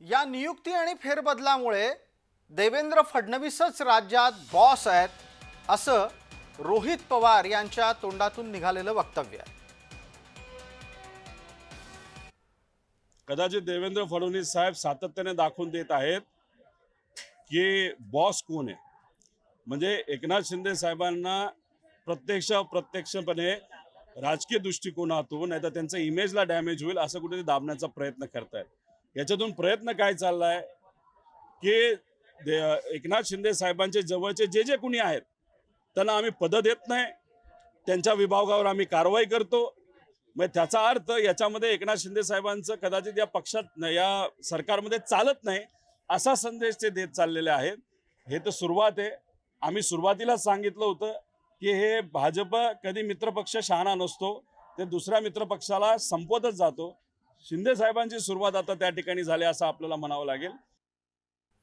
या नियुक्ती आणि फेरबदलामुळे देवेंद्र फडणवीसच राज्यात बॉस आहेत असं रोहित पवार यांच्या तोंडातून निघालेलं वक्तव्य आहे. कदाचित देवेंद्र फडणवीस साहेब सातत्याने दाखवून देत आहेत की बॉस कोण आहे? म्हणजे एकनाथ शिंदे साहेबांना प्रत्यक्ष प्रत्यक्षपणे राजकीय दृष्टिकोनातून नाही तर त्यांच्या इमेजला डॅमेज होईल असं कुठेतरी दाबण्याचा प्रयत्न करतायत. याच्यातून प्रयत्न काय चाललाय की एकनाथ शिंदे साहेबांचे जवळचे जे जे कुणी आहेत त्यांना आम्ही पद देत नाही. त्यांच्या विभागावर आम्ही कारवाई करतो. मग त्याचा अर्थ याच्यामध्ये एकनाथ शिंदे साहेबांचं कदाचित या पक्षात या सरकारमध्ये चालत नाही असा संदेश ते देत चाललेले आहेत. हे तर सुरुवात आहे. आम्ही सुरुवातीलाच सांगितलं होतं की हे भाजप कधी मित्रपक्ष शहाणा नसतो ते दुसऱ्या मित्रपक्षाला संपवतच जातो. शिंदे साहेबांची सुरुवात आता त्या ठिकाणी झाली असं आपल्याला म्हणावं लागेल.